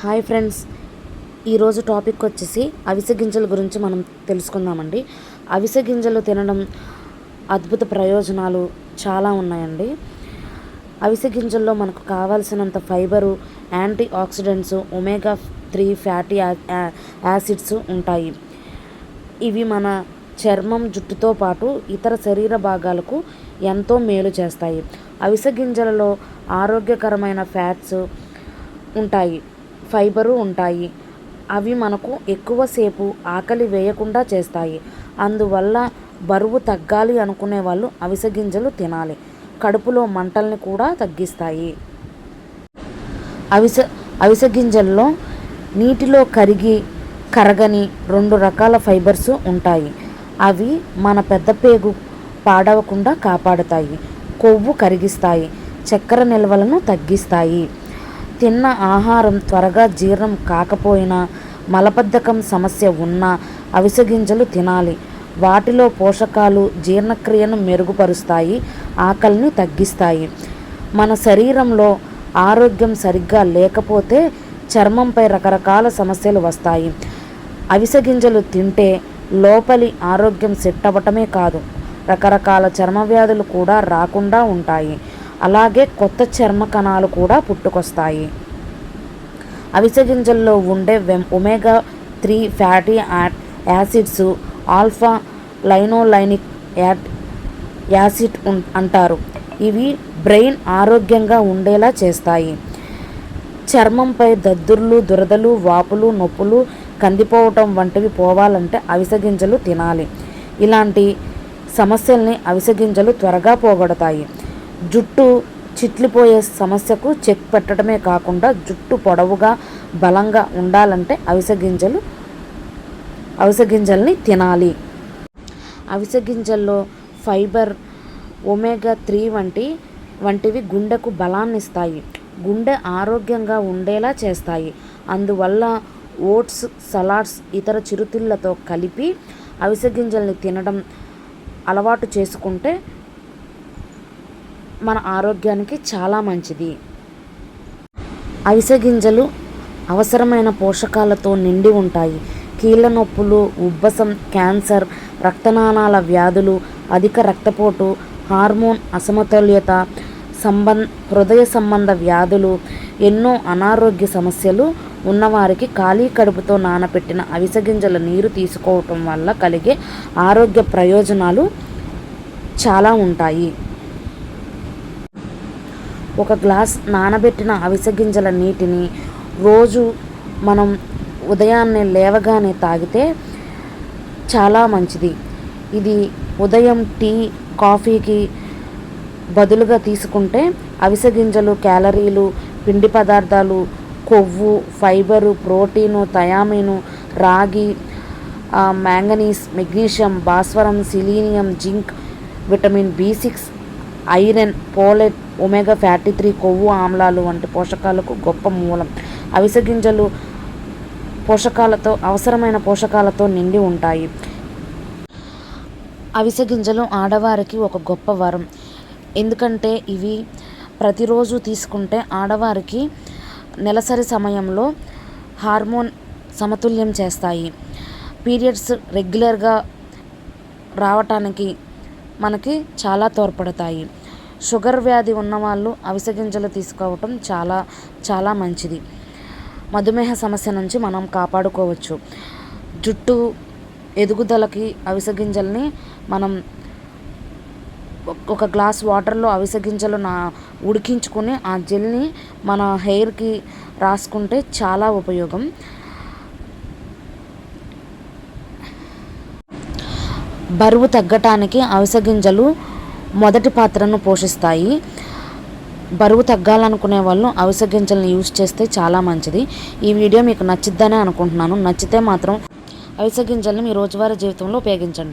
Hi friends. ఈరోజు topic వచ్చేసి అవిసె గింజల గురించి మనం తెలుసుకుందామండి. అవిసె గింజలు తినడం అద్భుత ప్రయోజనాలు చాలా ఉన్నాయండి. అవిసె గింజల్లో మనకు కావాల్సినంత fibre antioxidants omega three fatty acids ఉంటాయి. ఇవి మన చర్మం జుట్టుతో పాటు ఇతర శరీర భాగాలకు ఎంతో మేలు చేస్తాయి. అవిసె గింజలలో ఆరోగ్యకరమైన ఫ్యాట్స్ ఉంటాయి. ఫైబరు ఉంటాయి. అవి మనకు ఎక్కువసేపు ఆకలి వేయకుండా చేస్తాయి. అందువల్ల బరువు తగ్గాలి అనుకునే వాళ్ళు అవిసె గింజలు తినాలి. కడుపులో మంటల్ని కూడా తగ్గిస్తాయి. అవిసె అవిసె గింజల్లో నీటిలో కరిగి కరగని రెండు రకాల ఫైబర్స్ ఉంటాయి. అవి మన పెద్ద పేగు పాడవకుండా కాపాడుతాయి. కొవ్వు కరిగిస్తాయి. చక్కెర నిల్వలను తగ్గిస్తాయి. తిన్న ఆహారం త్వరగా జీర్ణం కాకపోయినా మలబద్ధకం సమస్య ఉన్నా అవిసె గింజలు తినాలి. వాటిలో పోషకాలు జీర్ణక్రియను మెరుగుపరుస్తాయి ఆకలిని తగ్గిస్తాయి. మన శరీరంలో ఆరోగ్యం సరిగ్గా లేకపోతే చర్మంపై రకరకాల సమస్యలు వస్తాయి. అవిసె గింజలు తింటే లోపలి ఆరోగ్యం సెట్ అవ్వటమే కాదు రకరకాల చర్మ వ్యాధులు కూడా రాకుండా ఉంటాయి. అలాగే కొత్త చర్మ కణాలు కూడా పుట్టుకొస్తాయి. అవిసె గింజల్లో ఉండే వెం omega three fatty acids alpha linolenic add acid అంటారు. ఇవి బ్రెయిన్ ఆరోగ్యంగా ఉండేలా చేస్తాయి. చర్మంపై దద్దుర్లు దురదలు వాపులు నొప్పులు కందిపోవటం వంటివి పోవాలంటే అవిసె గింజలు తినాలి. ఇలాంటి సమస్యల్ని అవిసె గింజలు త్వరగా పోగొడతాయి. జుట్టు చిట్లిపోయే సమస్యకు చెక్ పెట్టడమే కాకుండా జుట్టు పొడవుగా బలంగా ఉండాలంటే అవిసె గింజలు అవిసె గింజల్ని తినాలి. అవిసె గింజల్లో ఫైబర్ ఒమేగా త్రీ వంటి వంటివి గుండెకు బలాన్ని ఇస్తాయి గుండె ఆరోగ్యంగా ఉండేలా చేస్తాయి. అందువల్ల ఓట్స్ సలాడ్స్ ఇతర చిరుతిళ్ళతో కలిపి అవిసె గింజల్ని తినడం అలవాటు చేసుకుంటే మన ఆరోగ్యానికి చాలా మంచిది. అవిసె గింజలు అవసరమైన పోషకాలతో నిండి ఉంటాయి. కీళ్ళ నొప్పులు ఉబ్బసం క్యాన్సర్ రక్తనాళాల వ్యాధులు అధిక రక్తపోటు హార్మోన్ అసమతుల్యత సంబంధ హృదయ సంబంధ వ్యాధులు ఎన్నో అనారోగ్య సమస్యలు ఉన్నవారికి ఖాళీ కడుపుతో నానబెట్టిన అవిసె గింజల నీరు తీసుకోవటం వల్ల కలిగే ఆరోగ్య ప్రయోజనాలు చాలా ఉంటాయి. ఒక గ్లాస్ నానబెట్టిన అవిసె గింజల నీటిని రోజు మనం ఉదయాన్నే లేవగానే తాగితే చాలా మంచిది. ఇది ఉదయం టీ కాఫీకి బదులుగా తీసుకుంటే అవిసె గింజలు క్యాలరీలు పిండి పదార్థాలు కొవ్వు ఫైబరు ప్రోటీను థయామిను రాగి మ్యాంగనీస్ మెగ్నీషియం భాస్వరం selenium zinc vitamin B six iron folate omega fatty three కొవ్వు ఆమ్లాలు వంటి పోషకాలకు గొప్ప మూలం. అవిసె గింజలు పోషకాలతో అవసరమైన పోషకాలతో నిండి ఉంటాయి. అవిసె గింజలు ఆడవారికి ఒక గొప్ప వరం. ఎందుకంటే ఇవి ప్రతిరోజు తీసుకుంటే ఆడవారికి నెలసరి సమయంలో హార్మోన్ సమతుల్యం చేస్తాయి. పీరియడ్స్ రెగ్యులర్గా రావటానికి మనకి చాలా తోడ్పడతాయి. షుగర్ వ్యాధి ఉన్నవాళ్ళు అవిసె గింజలు తీసుకోవటం చాలా చాలా మంచిది. మధుమేహ సమస్య నుంచి మనం కాపాడుకోవచ్చు. జుట్టు ఎదుగుదలకి అవిసె గింజల్ని మనం ఒక గ్లాస్ వాటర్లో అవిసె గింజలు నా ఉడికించుకొని ఆ జెల్ని మన హెయిర్కి రాసుకుంటే చాలా ఉపయోగం. బరువు తగ్గటానికి అవిసె గింజలు మొదటి పాత్రను పోషిస్తాయి. బరువు తగ్గాలనుకునే వాళ్ళు అవిసెగింజలను యూజ్ చేస్తే చాలా మంచిది. ఈ వీడియో మీకు నచ్చిద్దనే అనుకుంటున్నాను. నచ్చితే మాత్రం అవిసె గింజల్ని మీ రోజువారీ జీవితంలో ఉపయోగించండి.